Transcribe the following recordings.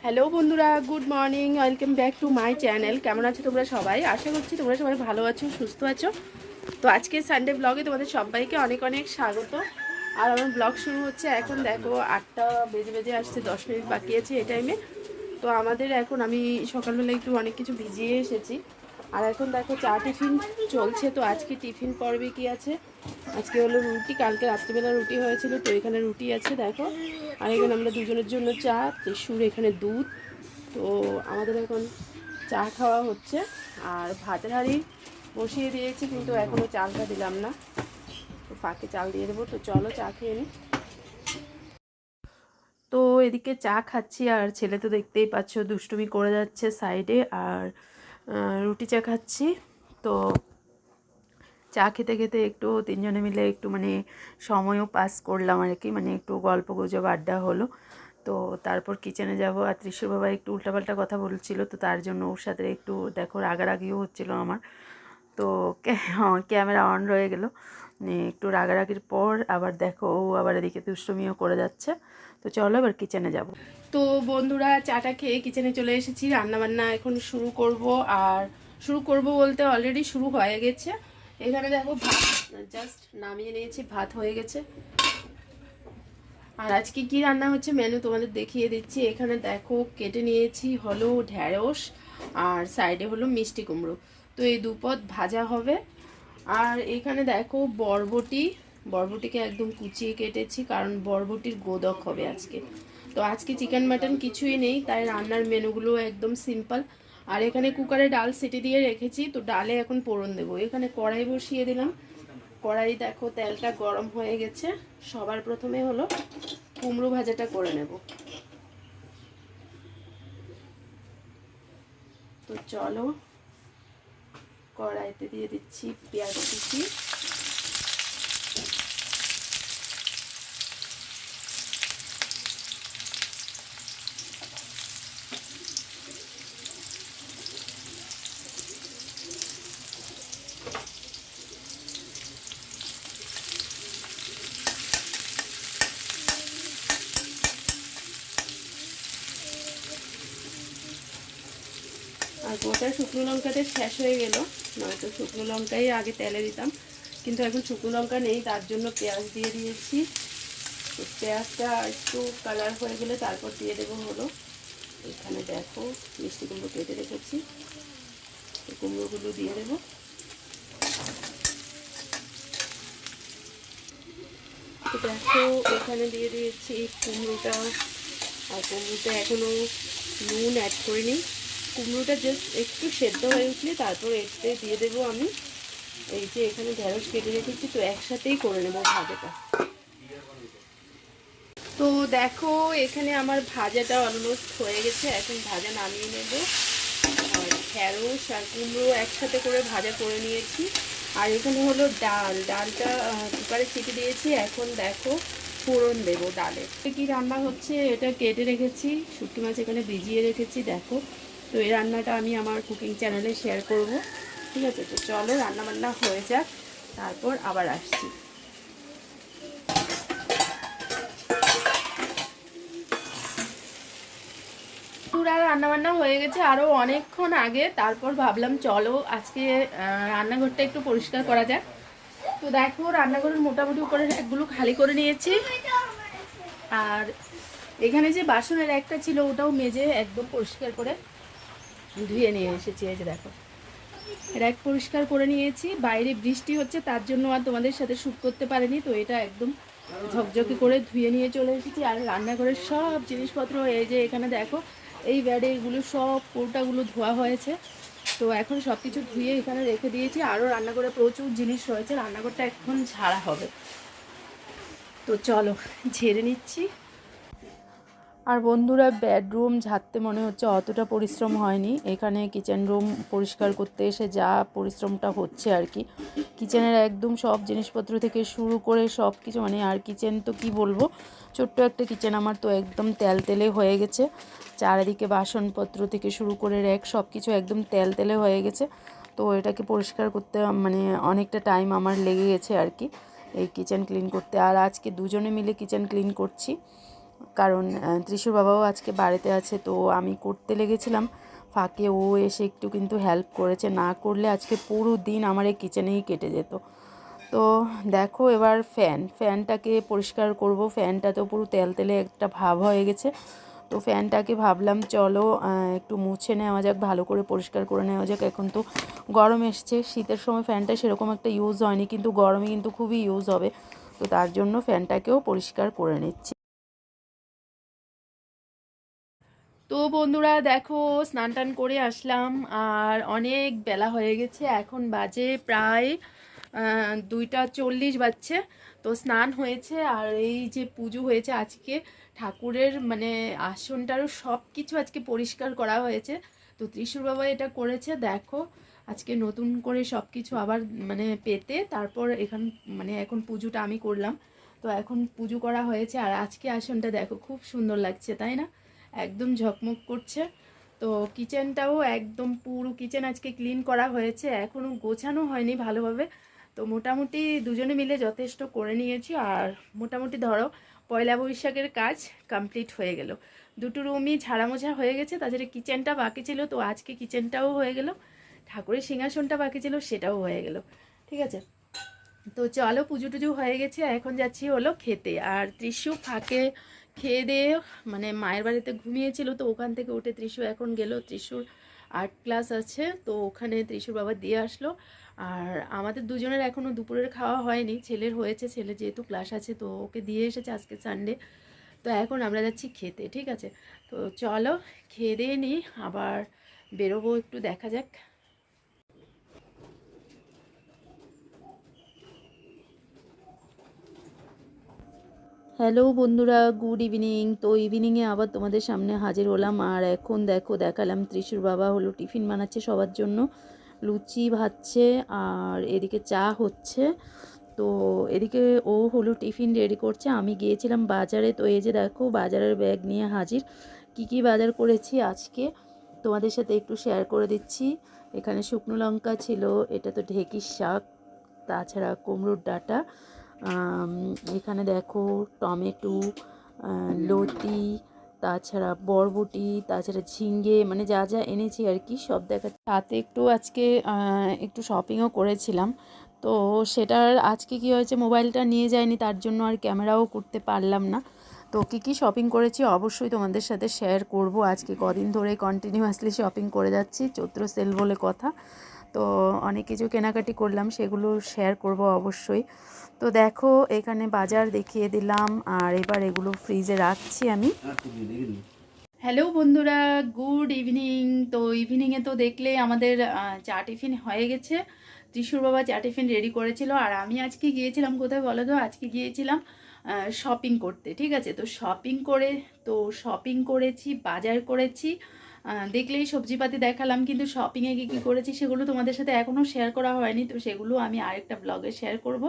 Hello বন্ধুরা, good morning, welcome back to my channel. কেমন আছো তোমরা সবাই? আশা করছি তোমরা সবাই ভালো আছো, সুস্থ আছো। তো আজকে সানডে ব্লগে তোমাদের সবাইকে অনেক অনেক স্বাগত। আর আমার ব্লগ শুরু হচ্ছে এখন, দেখো, আটটা বেজে বেজে আসছে, দশ মিনিট বাকি আছে এই টাইমে তো আমাদের এখন আমি সকালবেলা একটু অনেক কিছু ভিজিয়ে এসেছি। আর এখন দেখো চা টিফিন চলছে, তো আজকে টিফিন পর্বে কি আছে? আজকে হলো রুটি, কালকে রাত্রিবেলা রুটি হয়েছিল, তো এখানে রুটি আছে, দেখো। আর এখানে আমরা দুজনের জন্য চা সুর এখানে দুধ। তো আমাদের এখন চা খাওয়া হচ্ছে, আর ভাতের হাঁড়ি বসিয়ে দিয়েছি, কিন্তু এখনও চালটা দিলাম না। তো ফাঁকে চাল দিয়ে দেবো, তো চলো চা খেয়ে নিই তো এদিকে চা খাচ্ছি, আর ছেলে তো দেখতেই পাচ্ছ দুষ্টুমি করে যাচ্ছে সাইডে, আর রুটি চা খাচ্ছি। তো চা খেতে খেতে একটু তিনজনে মিলে একটু মানে সময়ও পাস করলাম আর কি। মানে একটু গল্প গুজব আড্ডা হলো। তো তারপর কিচেনে যাব আর ত্রিশুর বাবা একটু উল্টাপাল্টা কথা বলছিল। তো তার জন্য ওর সাথে একটু দেখো রাগারাগিও হচ্ছিল আমার। তো ক্যামেরা অন রয়ে গেল। একটু রাগারাগির পর আবার দেখো ও আবার এদিকে দুষ্টুমিও করে যাচ্ছে। তো চলো এবার কিচেনে যাব। তো বন্ধুরা চাটা খেয়ে কিচেনে চলে এসেছি, রান্নাবান্না এখন শুরু করব। আর শুরু করব বলতে অলরেডি শুরু হয়ে গেছে। এখানে দেখো ভাত জাস্ট নামিয়ে নিয়েছি, ভাত হয়ে গেছে। আর আজকে কি রান্না হচ্ছে মেনু তোমাদের দেখিয়ে দিচ্ছি। এখানে দেখো কেটে নিয়েছি হলো ঢ্যাঁড়স, আর সাইডে হলো মিষ্টি কুমড়ো। তো এই দুপদ ভাজা হবে। আর এখানে দেখো বরবটি, বরবটিকে একদম কুচিয়ে কেটেছি কারণ বরবটির গোদক হবে আজকে। তো আজকে চিকেন, মাটন কিছুই নেই, তাই রান্নার মেনুগুলো একদম সিম্পল। আর এখানে কুকারে ডাল সিটি দিয়ে রেখেছি, তো ডালে এখন পোড়ন দেবো। এখানে কড়াই বসিয়ে দিলাম। কড়াই দেখো তেলটা গরম হয়ে গেছে। সবার প্রথমে হলো কুমড়ো ভাজাটা করে নেব। তো চলো কড়াইতে দিয়ে দিচ্ছি পেঁয়াজ কুচি। আর গোটা শুকনো লঙ্কাতে শেষ হয়ে গেল। নয়তো শুকনো লঙ্কাই আগে তেলে দিতাম। কিন্তু এখন শুকনো লঙ্কা নেই, তার জন্য পেঁয়াজ দিয়ে দিয়েছি। পেঁয়াজটা একটু কালার হয়ে গেলে তারপর দিয়ে দেবো হলো। এখানে দেখো, মিষ্টি কুমড়ো কেটে রেখেছি। কুমড়োগুলো দিয়ে দেবো। দেখো, এখানে দিয়ে দিয়েছি কুমড়োটা। আর কুমড়োটা এখনও নুন অ্যাড করিনি। কুমড়োটা জাস্ট একটু সেদ্ধ হয়ে উঠলে তারপর এতে দিয়ে দেবো আমি এই যে এখানে ঢেঁড়স কেটে রেখেছি, তো একসাথেই করে নেব ভাজাটা। তো দেখো, এখানে আমার ভাজাটা অলমোস্ট হয়ে গেছে, এখন ভাজা নামিয়ে নেব। আর আর কুমড়ো একসাথে করে ভাজা করে নিয়েছি। আর এখানে হলো ডাল, ডালটা কুকারে ছিটে দিয়েছি, এখন দেখো ফোড়ন দেবো ডালে। কি রান্না হচ্ছে? এটা কেটে রেখেছি, শুটকি মাছ এখানে ভিজিয়ে রেখেছি, দেখো। তো এই রান্নাটা আমি আমার কুকিং চ্যানেলে শেয়ার করব। ঠিক আছে, তো চলো রান্না বান্না হয়ে যাক, তারপর আবার আসছি। পুরা রান্নাবান্না হয়ে গেছে আরও অনেকক্ষণ আগে, তারপর ভাবলাম চলো আজকে রান্নাঘরটা একটু পরিষ্কার করা যাক। তো দেখো, রান্নাঘরের মোটামুটি উপরে একগুলো খালি করে নিয়েছি। আর এখানে যে বাসনের একটা ছিল, ওটাও মেজে একদম পরিষ্কার করে ধুয়ে নিয়ে এসেছি, এই যে দেখো। র্যাক পরিষ্কার করে নিয়েছি, বাইরে বৃষ্টি হচ্ছে, তার জন্য আর তোমাদের সাথে শ্যুট করতে পারিনি, তো এটা একদম ঝকঝকে করে ধুয়ে নিয়ে চলে এসেছি। আর রান্নাঘরের সব জিনিসপত্র, এই যে এখানে দেখো, এই ব্যাডে এগুলো সব কৌটাগুলো ধোয়া হয়েছে। তো এখন সব কিছু ধুয়ে এখানে রেখে দিয়েছি। আরও রান্নাঘরে প্রচুর জিনিস রয়েছে, রান্নাঘরটা এখন ঝাড়া হবে। তো চলো, ঝেড়ে নিচ্ছি। আর বন্ধুরা বেডরুম ঝাড়তে মনে হচ্ছে অতটা পরিশ্রম হয়নি। এখানে কিচেন রুম পরিষ্কার করতে এসে যা পরিশ্রমটা হচ্ছে আর কি। কিচেনের একদম সব জিনিসপত্র থেকে শুরু করে সব কিছু মানে আর কিচেন তো কি বলব, ছোট্ট একটা কিচেন আমার তো একদম তেল তেলে হয়ে গেছে। চারিদিকে বাসনপত্র থেকে শুরু করে র্যাক সব কিছু একদম তেল তেলে হয়ে গেছে। তো এটাকে পরিষ্কার করতে মানে অনেকটা টাইম আমার লেগে গেছে আর কি। এই কিচেন ক্লিন করতে। আর আজকে দুজনে মিলে কিচেন ক্লিন করছি। কারণ ত্রিশুর বাবাও আজকে বাড়িতে আছে, তো আমি করতে লেগেছিলাম। ফাঁকে ও এসে একটু কিন্তু হেল্প করেছে, না করলে আজকে পুরো দিন আমার এই কিচেনেই কেটে যেত। তো দেখো এবার ফ্যান ফ্যানটাকে পরিষ্কার করব। ফ্যানটা তো পুরো তেল তেলে একটা ভাব হয়ে গেছে। তো ফ্যানটাকে ভাবলাম, চলো একটু মুছে নেওয়া যাক, ভালো করে পরিষ্কার করে নেওয়া যাক। এখন তো গরম এসছে, শীতের সময় ফ্যানটা সেরকম একটা ইউজ হয়নি, কিন্তু গরমে কিন্তু খুবই ইউজ হবে। তো তার জন্য ফ্যানটাকেও পরিষ্কার করে নিচ্ছি। তো বন্ধুরা দেখো স্নান টান করে আসলাম আর অনেক বেলা হয়ে গেছে, এখন বাজে প্রায় দুইটা চল্লিশ বাজছে। তো স্নান হয়েছে আর এই যে পুজো হয়েছে আজকে, ঠাকুরের মানে আসনটারও সব কিছু আজকে পরিষ্কার করা হয়েছে। তো ত্রিশুর বাবা এটা করেছে, দেখো, আজকে নতুন করে সব কিছু আবার মানে পেতে, তারপর এখান মানে এখন পুজোটা আমি করলাম। তো এখন পুজো করা হয়েছে আর আজকে আসনটা দেখো, খুব সুন্দর লাগছে, তাই না? একদম ঝকমক করছে। তো কিচেনটাও একদম পুরো কিচেন আজকে ক্লিন করা হয়েছে এখনও গোছানো হয়নি ভালোভাবে। তো মোটামুটি দুজনে মিলে যথেষ্ট করে নিয়েছি আর মোটামুটি ধরো পয়লা বৈশাখের কাজ কমপ্লিট হয়ে গেল। দুটো রুমই ঝাড়া মোছা হয়ে গেছে, তাছাড়া কিচেনটা বাকি ছিল, তো আজকে কিচেনটাও হয়ে গেল। ঠাকুরের সিংহাসনটা বাকি ছিল, সেটাও হয়ে গেল। ঠিক আছে? তো চলো পুজো টুজো হয়ে গেছে, এখন যাচ্ছি হলো খেতে। আর ত্রিশু ফাঁকে খেয়ে দিয়ে মানে মায়ের বাড়িতে ঘুমিয়েছিল, তো ওখান থেকে উঠে ত্রিশু এখন গেল। ত্রিশুর আর্ট ক্লাস আছে, তো ওখানে ত্রিশুর বাবা দিয়ে আসলো। আর আমাদের দুজনের এখনও দুপুরের খাওয়া হয়নি, ছেলের হয়েছে, ছেলে যেহেতু ক্লাস আছে, তো ওকে দিয়ে এসেছে আজকে সানডে তো এখন আমরা যাচ্ছি খেতে, ঠিক আছে? তো চলো, খেয়ে দিয়ে নিই আবার বেরোবো একটু, দেখা যাক। হ্যালো বন্ধুরা গুড ইভিনিং তো ইভিনিংয়ে আবার তোমাদের সামনে হাজির হলাম। আর এখন দেখো, দেখালাম ত্রিশুর বাবা হলো টিফিন বানাচ্ছে সবার জন্য। লুচি ভাজছে আর এদিকে চা হচ্ছে। তো এদিকে ও হলো টিফিন রেডি করছে। আমি গিয়েছিলাম বাজারে। তো এই যে দেখো, বাজারের ব্যাগ নিয়ে হাজির। কি কি বাজার করেছি আজকে? তোমাদের সাথে একটু শেয়ার করে দিচ্ছি। এখানে শুকনো লঙ্কা ছিল, এটা তো ঢেঁকির শাক, তাছাড়া কুমড়োর ডাঁটা। এখানে দেখো টমেটো লতি, তাছাড়া বরবটি, তাছাড়া ঝিঙ্গে মানে যা যা এনেছি আর কি, সব দেখা সাথে একটু আজকে একটু শপিংও করেছিলাম। তো সেটার আজকে কি হয়েছে, মোবাইলটা নিয়ে যায়নি তার জন্য আর ক্যামেরাও করতে পারলাম না। তো কী কী শপিং করেছি, অবশ্যই তোমাদের সাথে শেয়ার করব। আজকে কদিন ধরে কন্টিনিউয়াসলি শপিং করে যাচ্ছি, চৈত্র সেল বলে কথা। তো অনেক কিছু কেনাকাটি করলাম, সেগুলো শেয়ার করব অবশ্যই। তো দেখো, এখানে বাজার দেখিয়ে দিলাম, আর এবার এগুলো ফ্রিজে রাখছি আমি। হ্যালো বন্ধুরা গুড ইভিনিং তো ইভিনিংয়ে তো দেখলে আমাদের চা টিফিন হয়ে গেছে। ত্রিশুর বাবা চা টিফিন রেডি করেছিল, আর আমি আজকে গিয়েছিলাম, কোথায় বলো তো? আজকে গিয়েছিলাম শপিং করতে, ঠিক আছে? তো শপিং করে, তো শপিং করেছি, বাজার করেছি। দেখলেই সবজিপাতি দেখালাম, কিন্তু শপিংয়ে কী কী করেছি সেগুলো তোমাদের সাথে এখনও শেয়ার করা হয়নি, তো সেগুলো আমি আরেকটা ব্লগে শেয়ার করব।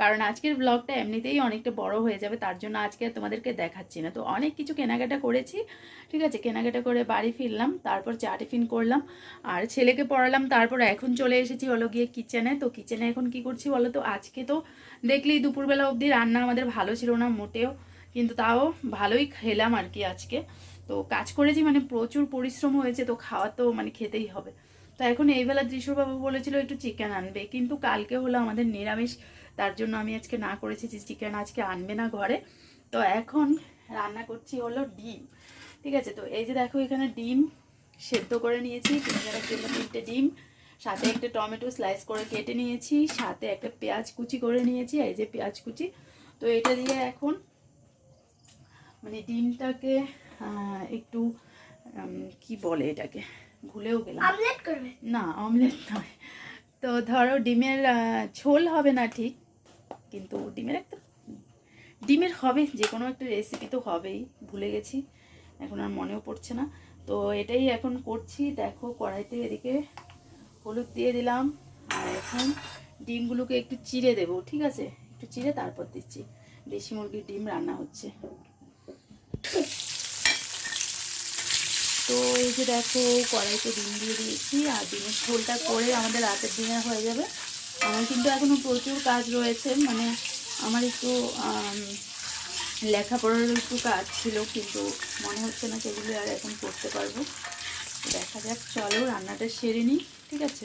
কারণ আজকের ব্লগটা এমনিতেই অনেকটা বড় হয়ে যাবে, তার জন্য আজকে তোমাদেরকে দেখাচ্ছি না। তো অনেক কিছু কেনাকাটা করেছি, ঠিক আছে? কেনাকাটা করে বাড়ি ফিরলাম, তারপর চা টিফিন করলাম, আর ছেলেকে পড়ালাম, তারপর এখন চলে এসেছি হলো গিয়ে কিচেনে তো কিচেনে এখন কি করছি বলো তো? আজকে তো দেখলেই দুপুরবেলা অবধি রান্না আমাদের ভালো ছিল না মোটেও, কিন্তু তাও ভালোই খেলাম আর কি আজকে। তো কাজ করেছি মানে প্রচুর পরিশ্রম হয়েছে, তো খাওয়া তো মানে খেতেই হবে। তো এখন এই বেলা দৃশ্যবাবু বলেছিল একটু চিকেন আনবে, কিন্তু কালকে হলো আমাদের নিরামিষ, তার জন্য আমি আজকে না করেছি যে চিকেন আজকে আনবে না ঘরে। তো এখন রান্না করছি হলো ডিম, ঠিক আছে? তো এই যে দেখো এখানে ডিম সেদ্ধ করে নিয়েছি তিনটে ডিম, সাথে একটা টমেটো স্লাইস করে কেটে নিয়েছি, সাথে একটা পেঁয়াজ কুচি করে নিয়েছি, এই যে পেঁয়াজ কুচি। তো এটা দিয়ে এখন মানে ডিমটাকে একটু কি বলে এটাকে? ভুলেও গেলাম। অমলেট করবে? না অমলেট নয়। তো ধরো ডিমের ঝোল হবে না ঠিক কিন্তু ডিমের একটা ডিমের হবে যে কোনো একটা রেসিপি তো হবেই ভুলে গেছি এখন আর মনেও পড়ছে না। তো এটাই এখন করছি দেখো কড়াইতে এদিকে হলুদ দিয়ে দিলাম আর এখন ডিমগুলোকে একটু চিড়ে দেবো ঠিক আছে? একটু চিড়ে তারপর দিচ্ছি। দেশি মুরগির ডিম রান্না হচ্ছে। তো এই যে দেখো, কড়াইতে ডিম দিয়ে দিয়েছি আর ডিমের ঝোলটা করে আমাদের রাতের ডিনার হয়ে যাবে। আমার কিন্তু এখনও প্রচুর কাজ রয়েছে মানে আমার একটু লেখাপড়ার একটু কাজ ছিল, কিন্তু মনে হচ্ছে না সেগুলো আর এখন করতে পারব। দেখা যাক, চলো রান্নাটা সেরে নিই, ঠিক আছে?